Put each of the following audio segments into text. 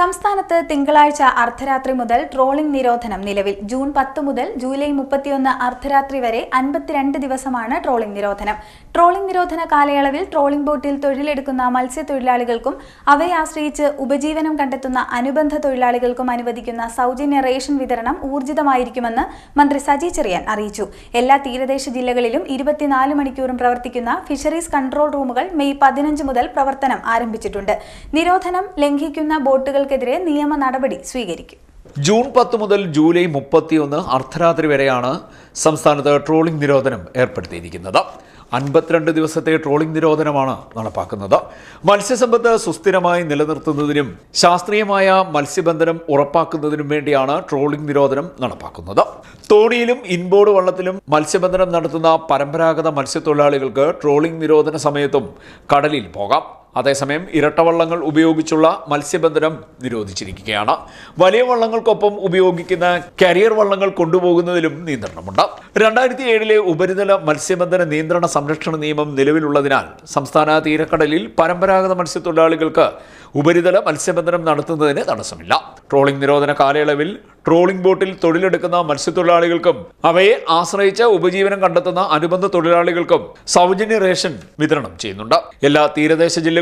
സംസ്ഥാനത്ത് തിങ്കളാഴ്ച അർദ്ധരാത്രി മുതൽ ട്രോളിംഗ് നിരോധനം നിലവിൽ. ജൂൺ പത്ത് മുതൽ ജൂലൈ മുപ്പത്തിയൊന്ന് അർദ്ധരാത്രി വരെ അൻപത്തിരണ്ട് ദിവസമാണ് ട്രോളിംഗ് നിരോധനം. ട്രോളിംഗ് നിരോധന കാലയളവിൽ ട്രോളിംഗ് ബോട്ടിൽ തൊഴിലെടുക്കുന്ന മത്സ്യത്തൊഴിലാളികൾക്കും അവയെ ആശ്രയിച്ച് ഉപജീവനം കണ്ടെത്തുന്ന അനുബന്ധ തൊഴിലാളികൾക്കും അനുവദിക്കുന്ന സൗജന്യ റേഷൻ വിതരണം ഊർജിതമായിരിക്കുമെന്ന് മന്ത്രി സജി ചെറിയാൻ അറിയിച്ചു. എല്ലാ തീരദേശ ജില്ലകളിലും ഇരുപത്തിനാല് മണിക്കൂറും പ്രവർത്തിക്കുന്ന ഫിഷറീസ് കൺട്രോൾ റൂമുകൾ മെയ് പതിനഞ്ച് മുതൽ പ്രവർത്തനം ആരംഭിച്ചിട്ടുണ്ട്. നിരോധനം ലംഘിക്കുന്ന ബോട്ടുകൾക്കെതിരെ നിയമ നടപടി സ്വീകരിക്കും. ജൂൺ പത്ത് മുതൽ ജൂലൈ മുപ്പത്തിയൊന്ന് അർദ്ധരാത്രി വരെയാണ് സംസ്ഥാനത്ത് ട്രോളിംഗ് നിരോധനം ഏർപ്പെടുത്തിയിരിക്കുന്നത്. അൻപത്തിരണ്ട് ദിവസത്തെ ട്രോളിംഗ് നിരോധനമാണ് നടപ്പാക്കുന്നത്. മത്സ്യസമ്പത്ത് സുസ്ഥിരമായി നിലനിർത്തുന്നതിനും ശാസ്ത്രീയമായ മത്സ്യബന്ധനം ഉറപ്പാക്കുന്നതിനും വേണ്ടിയാണ് ട്രോളിംഗ് നിരോധനം നടപ്പാക്കുന്നത്. തോണിയിലും ഇൻബോർഡ് വള്ളത്തിലും മത്സ്യബന്ധനം നടത്തുന്ന പരമ്പരാഗത മത്സ്യത്തൊഴിലാളികൾക്ക് ട്രോളിംഗ് നിരോധന സമയത്തും കടലിൽ പോകാം. അതേസമയം ഇരട്ടവള്ളങ്ങൾ ഉപയോഗിച്ചുള്ള മത്സ്യബന്ധനം നിരോധിച്ചിരിക്കുകയാണ്. വലിയ വള്ളങ്ങൾക്കൊപ്പം ഉപയോഗിക്കുന്ന കരിയർ വള്ളങ്ങൾ കൊണ്ടുപോകുന്നതിലും നിയന്ത്രണമുണ്ട്. രണ്ടായിരത്തി ഏഴിലെ ഉപരിതല മത്സ്യബന്ധന നിയന്ത്രണ സംരക്ഷണ നിയമം നിലവിലുള്ളതിനാൽ സംസ്ഥാന തീരക്കടലിൽ പരമ്പരാഗത മത്സ്യത്തൊഴിലാളികൾക്ക് ഉപരിതല മത്സ്യബന്ധനം നടത്തുന്നതിന് തടസ്സമില്ല. ട്രോളിംഗ് നിരോധന കാലയളവിൽ ട്രോളിംഗ് ബോട്ടിൽ തൊഴിലെടുക്കുന്ന മത്സ്യത്തൊഴിലാളികൾക്കും അവയെ ആശ്രയിച്ച ഉപജീവനം കണ്ടെത്തുന്ന അനുബന്ധ തൊഴിലാളികൾക്കും സൗജന്യ റേഷൻ വിതരണം ചെയ്യുന്നുണ്ട്. എല്ലാ തീരദേശ ജില്ലകളിലും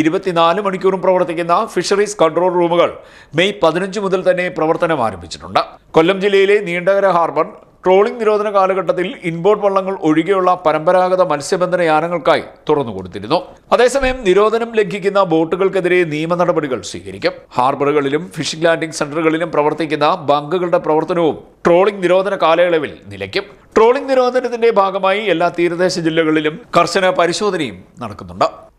ഇരുപത്തിനാല് മണിക്കൂറും പ്രവർത്തിക്കുന്ന ഫിഷറീസ് കൺട്രോൾ റൂമുകൾ മെയ് പതിനഞ്ച് മുതൽ തന്നെ പ്രവർത്തനം ആരംഭിച്ചിട്ടുണ്ട്. കൊല്ലം ജില്ലയിലെ നീണ്ടകര ഹാർബർ ട്രോളിംഗ് നിരോധന കാലഘട്ടത്തിൽ ഇൻബോർഡ് വള്ളങ്ങൾ ഒഴികെയുള്ള പരമ്പരാഗത മത്സ്യബന്ധന യാനങ്ങൾക്കായി തുറന്നു കൊടുത്തിരുന്നു. അതേസമയം നിരോധനം ലംഘിക്കുന്ന ബോട്ടുകൾക്കെതിരെ നിയമ നടപടികൾ സ്വീകരിക്കും. ഹാർബറുകളിലും ഫിഷിംഗ് ലാൻഡിംഗ് സെന്ററുകളിലും പ്രവർത്തിക്കുന്ന ബങ്കുകളുടെ പ്രവർത്തനവും ട്രോളിംഗ് നിരോധന കാലയളവിൽ നിലയ്ക്കും. ട്രോളിംഗ് നിരോധനത്തിന്റെ ഭാഗമായി എല്ലാ തീരദേശ ജില്ലകളിലും കർശന പരിശോധനയും നടക്കുന്നുണ്ട്.